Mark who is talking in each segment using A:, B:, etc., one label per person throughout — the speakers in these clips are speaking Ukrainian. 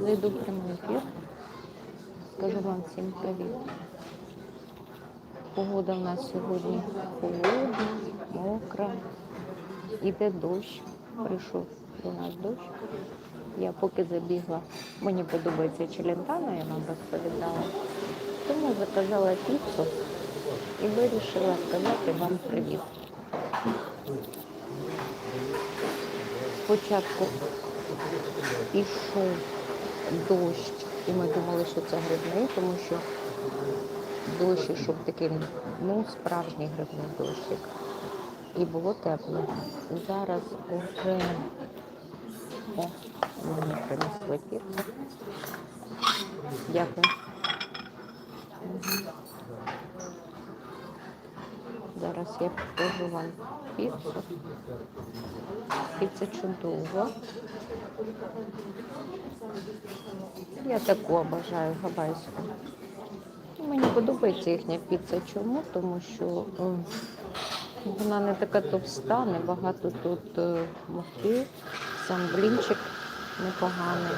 A: Зайду в прямий ефір. Скажу вам всім привіт. Погода в нас сьогодні холодна, мокра. Іде дощ. Прийшов до нас дощ. Я поки забігла. Мені подобається челентана, я вам розповідала. Тому заказала піцу і вирішила сказати вам привіт. Спочатку пішов дощ, і ми думали, що це грибний, тому що дощ ішов такий, ну, справжній грибний дощик. І було тепло. Зараз уже о, мені принесли піцу. Дякую. Зараз я покажу вам піцу. Піца чудова. Я таку обожаю гавайську. Мені подобається їхня піца. Чому? Тому що вона не така товста, небагато тут е, муки, сам блінчик непоганий.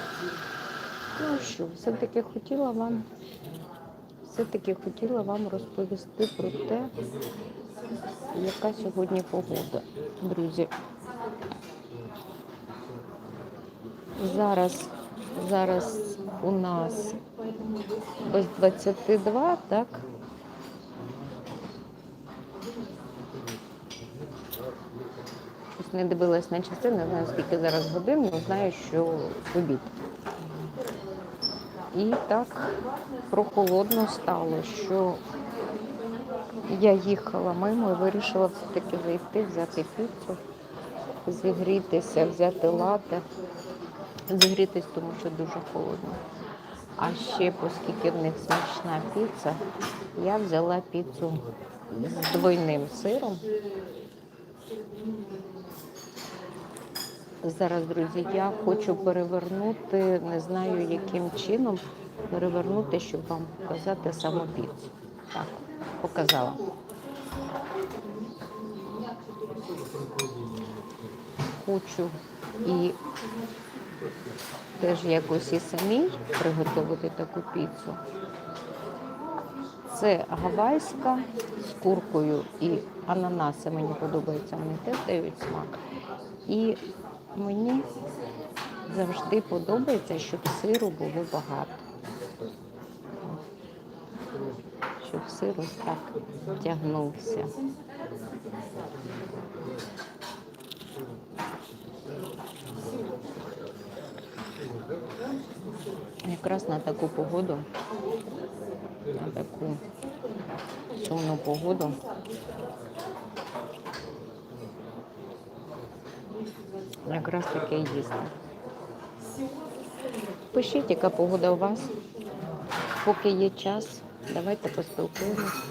A: Ну що, все-таки хотіла вам, все-таки хотіла вам розповісти про те, яка сьогодні погода, друзі. Зараз, зараз у нас без 22, так? Не дивилась на часи, не знаю скільки зараз годин, але знаю, що обід. І так прохолодно стало, що я їхала мимо і вирішила все-таки зайти, взяти піцу, зігрітися, взяти лати, зігрітись, тому що дуже холодно. А ще, оскільки в них смачна піца, я взяла піцу з двойним сиром. Зараз, друзі, я хочу перевернути, не знаю яким чином перевернути, щоб вам показати саму піцу. Так, показала. Хочу і теж якось і самій приготувати таку піцу. Це гавайська з куркою і ананаси мені подобається, вони теж дають смак. І мені завжди подобається, щоб сиру було багато. Щоб сир ось так тягнувся. Якраз на таку погоду, на таку сумну погоду. Якраз таке їсти. Пишіть, яка погода у вас. Поки є час, давайте поспілкуємось.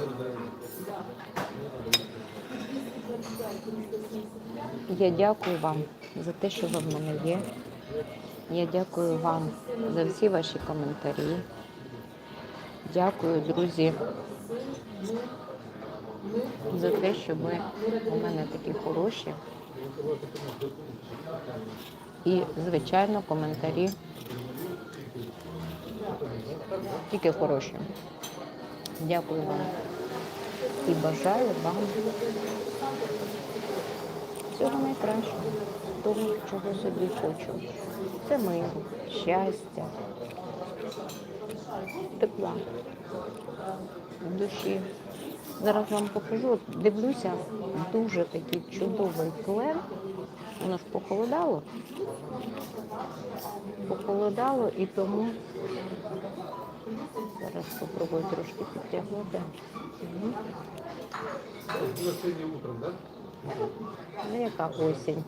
A: Я дякую вам за те, що ви в мене є. Я дякую вам за всі ваші коментарі. Дякую, друзі, за те, що ви у мене такі хороші. І, звичайно, коментарі тільки хороші. Дякую вам і бажаю вам всього найкращого, того, чого собі хочу. Це миру, щастя, тепла в душі. Зараз вам покажу. Дивлюся, дуже такий чудовий клен. Воно ж похолодало. Похолодало і тому зараз спробую трошки підтягнути.
B: Утром?
A: Ну, яка осінь.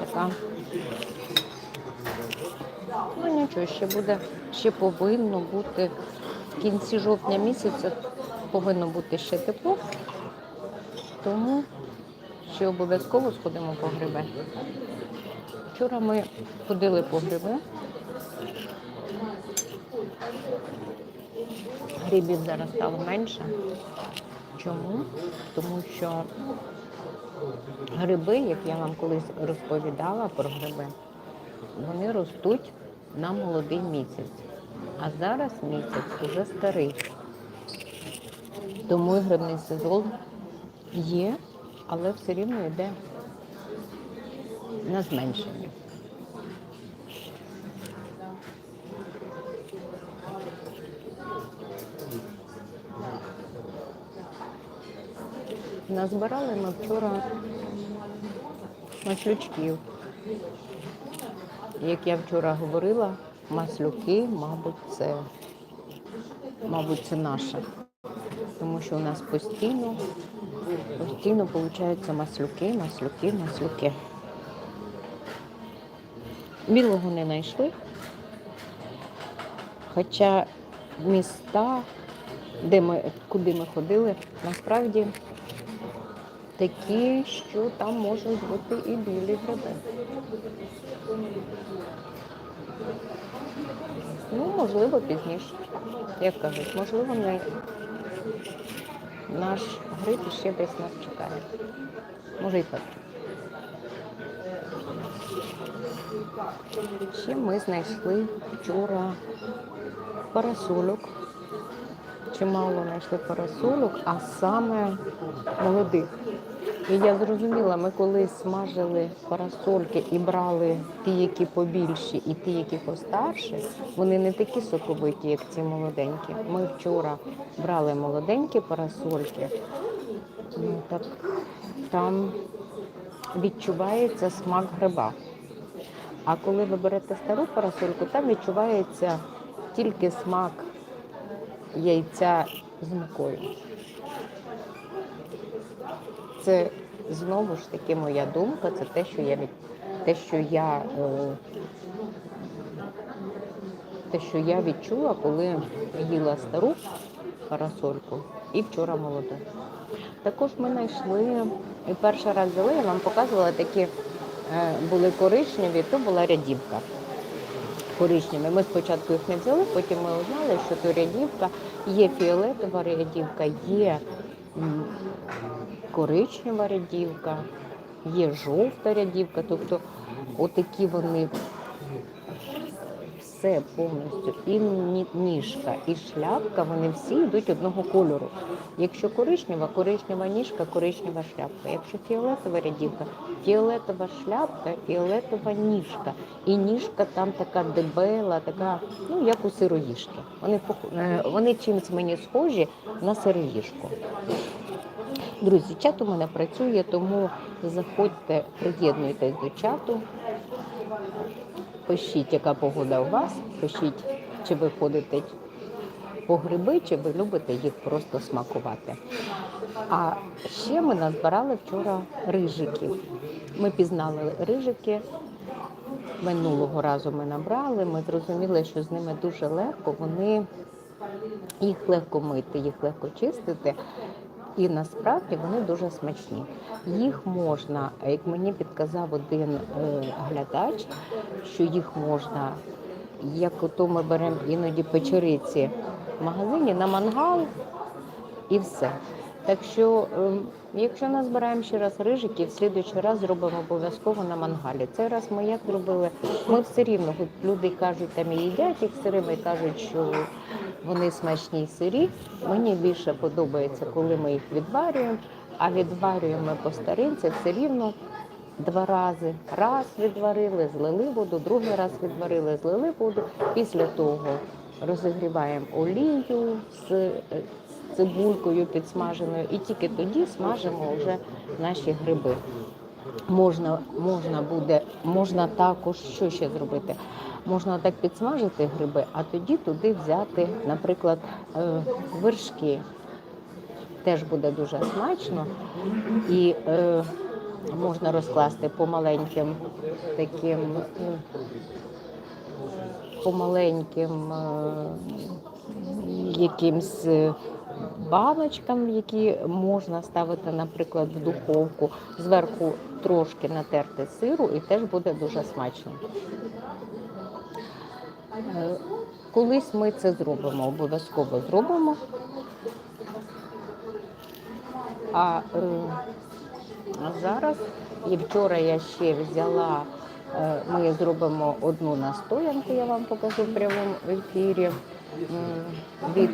A: Така. Ну нічого, ще буде, ще повинно бути в кінці жовтня місяця повинно бути ще тепло. Тому ще обов'язково сходимо по гриби. Вчора ми ходили по гриби. Грибів зараз стало менше. Чому? Тому що Гриби, як я вам колись розповідала про гриби, вони ростуть на молодий місяць. А зараз місяць уже старий. Тому і грибний сезон є, але все рівно йде на зменшення. Назбирали ми вчора маслючків. Як я вчора говорила, маслюки, мабуть, це, мабуть, це наше. Тому що у нас постійно, постійно виходять маслюки, маслюки, маслюки. Білого не знайшли. Хоча міста, де ми, куди ми ходили, насправді такі, що там можуть бути і білі гриби. Ну, можливо, пізніше. Як кажуть, можливо, не наш гриб ще десь нас чекає. Може і так. Ще ми знайшли вчора парасольок. Чимало знайшли парасольок, а саме молодих. І я зрозуміла, ми коли смажили парасольки і брали ті, які побільші, і ті, які постарші, вони не такі соковиті, як ці молоденькі. Ми вчора брали молоденькі парасольки, ну, так там відчувається смак гриба. А коли ви берете стару парасольку, там відчувається тільки смак яйця з мукою. Це знову ж таки моя думка, це те, що я від те, що я е, те, що я відчула, коли їла стару парасольку і вчора молоду. Також ми знайшли і перший раз взяли, я вам показувала такі е, були коричневі, то була рядівка. Коричневі. Ми спочатку їх не взяли, потім ми узнали, що то рядівка, є фіолетова рядівка, є коричнева рядівка, є жовта рядівка. Тобто отакі вони все повністю, і ніжка, і шляпка, вони всі йдуть одного кольору. Якщо коричнева, коричнева ніжка, коричнева шляпка. Якщо фіолетова рядівка, фіолетова шляпка, фіолетова ніжка. І ніжка там така дебела, така, ну як у сироїжки. Вони, е, вони чимось мені схожі на сироїжку. Друзі, чат у мене працює, тому заходьте, приєднуйтесь до чату. Пишіть, яка погода у вас, пишіть, чи ви ходите по гриби, чи ви любите їх просто смакувати. А ще ми назбирали вчора рижиків. Ми пізнали рижики. Минулого разу ми набрали, ми зрозуміли, що з ними дуже легко, вони їх легко мити, їх легко чистити. І насправді вони дуже смачні. Їх можна, як мені підказав один е, глядач, що їх можна, як ото ми беремо іноді печериці в магазині на мангал і все. Так що, ем, якщо назбираємо ще раз рижиків, в слідуючий раз зробимо обов'язково на мангалі. Цей раз ми як зробили? Ми все рівно, от люди кажуть, там і їдять їх сирими, кажуть, що вони смачні й сирі. Мені більше подобається, коли ми їх відварюємо, а відварюємо по старинці все рівно два рази. Раз відварили, злили воду, другий раз відварили, злили воду. Після того розігріваємо олію з е, цибулькою підсмаженою, і тільки тоді смажимо вже наші гриби. Можна, можна буде, можна також що ще зробити? Можна так підсмажити гриби, а тоді туди взяти, наприклад, е, вершки. Теж буде дуже смачно. І е, можна розкласти по маленьким таким, е, по маленьким е, якимсь е, баночкам, які можна ставити, наприклад, в духовку, зверху трошки натерти сиру, і теж буде дуже смачно. Колись ми це зробимо, обов'язково зробимо. А е, зараз і вчора я ще взяла. е, Ми зробимо одну настоянку, я вам покажу в прямому ефірі від,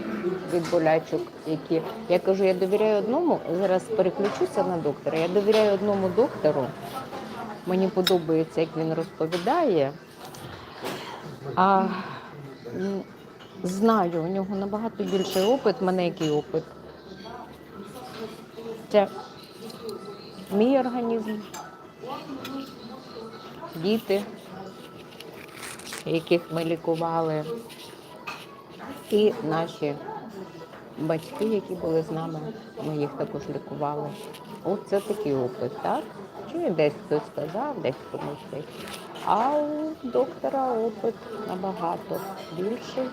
A: від болячок, які я кажу, я довіряю одному. Зараз переключуся на доктора. Я довіряю одному доктору. Мені подобається, як він розповідає. А знаю, у нього набагато більший опит, в мене який опит. Це мій організм, діти, яких ми лікували, і наші батьки, які були з нами, ми їх також лікували. Оце такий опит, так? Чи десь хтось сказав, десь комусь. А у доктора опит набагато більший,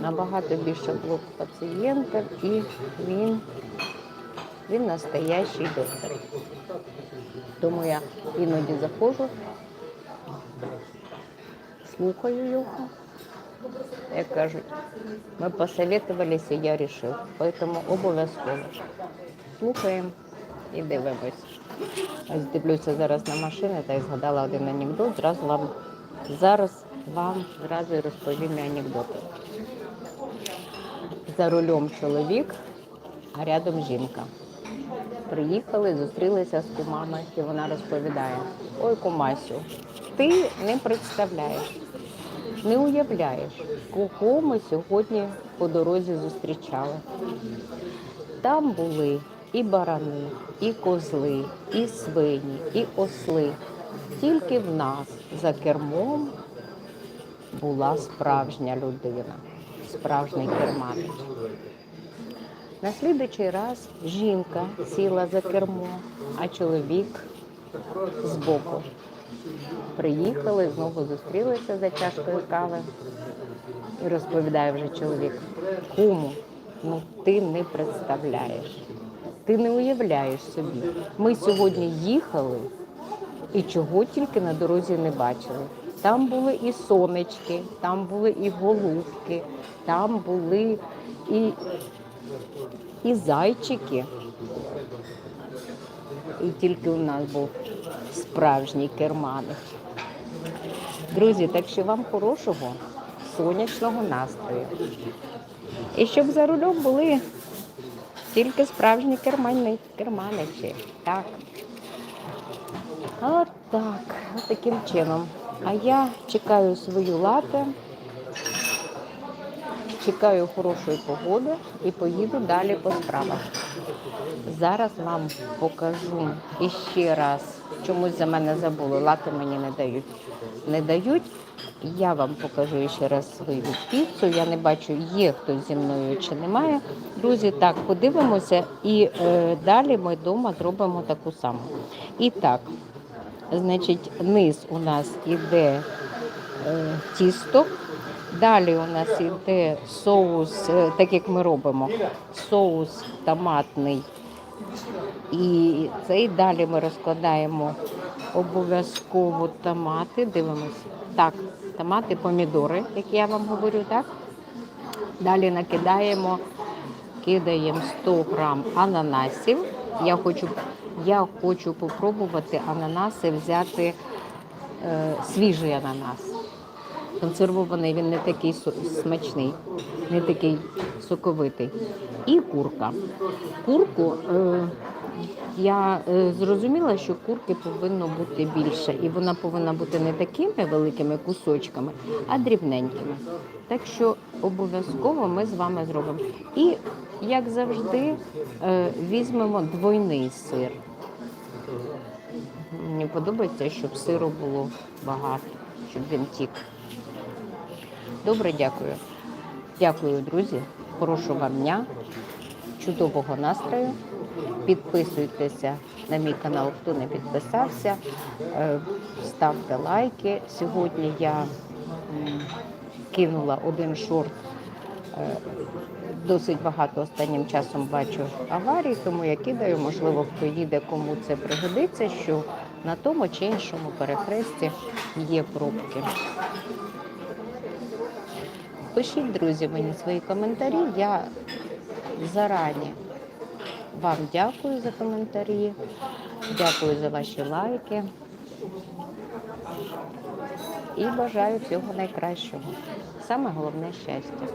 A: набагато більше було пацієнтів, і він, він настоящий доктор. Тому я іноді заходжу, слухаю його. Як кажуть, ми посоветувалися, я вирішив. Тому обов'язково слухаємо і дивимось. Ось дивлюся зараз на машини та й згадала один анекдот. Зразу вам зараз вам зразу розповім анекдоти. За рулем чоловік, а рядом жінка. Приїхали, зустрілися з кумами, і вона розповідає: Ой, кумасю, ти не представляєш, не уявляєш, кого ми сьогодні по дорозі зустрічали. Там були і барани, і козли, і свині, і осли. Тільки в нас за кермом була справжня людина, справжній керманич. На слідуючий раз жінка сіла за кермо, а чоловік збоку. Приїхали, знову зустрілися за чашкою кави. І розповідає вже чоловік, куму, ну ти не представляєш, ти не уявляєш собі. Ми сьогодні їхали і чого тільки на дорозі не бачили. Там були і сонечки, там були і голубки, там були і, і зайчики. І тільки у нас був справжній керманик. Друзі, так що вам хорошого сонячного настрою. І щоб за рулем були тільки справжні кермани, керманичі. Так. От так, от таким чином. А я чекаю свою лате, чекаю хорошої погоди і поїду далі по справах. Зараз вам покажу іще раз. Чомусь за мене забули, лати мені не дають. Не дають. Я вам покажу ще раз свою піцу. Я не бачу, є хтось зі мною чи немає. Друзі, так, подивимося і е, далі ми вдома зробимо таку саму. І так, значить, низ у нас іде е, тісто. Далі у нас іде соус, е, так як ми робимо, соус томатний. І цей далі ми розкладаємо обов'язково томати. Дивимось. Так, томати, помідори, як я вам говорю, так? Далі накидаємо, кидаємо 100 грам ананасів. Я хочу, я хочу попробувати ананаси взяти е, свіжий ананас. Консервований він не такий смачний, не такий соковитий. І курка. Курку е, я е, зрозуміла, що курки повинно бути більше, і вона повинна бути не такими великими кусочками, а дрібненькими. Так що обов'язково ми з вами зробимо. І як завжди, е, візьмемо двойний сир. Мені подобається, щоб сиру було багато, щоб він тік. Добре, дякую. Дякую, друзі. Хорошого вам дня, чудового настрою. Підписуйтеся на мій канал, хто не підписався. Е, Ставте лайки. Сьогодні я кинула один шорт. Е, Досить багато останнім часом бачу аварій, тому я кидаю, можливо, хто їде, кому це пригодиться, що на тому чи іншому перехресті є пробки. Пишіть, друзі, мені свої коментарі. Я зарані Вам дякую за коментарі, дякую за ваші лайки. І бажаю всього найкращого. Саме головне щастя.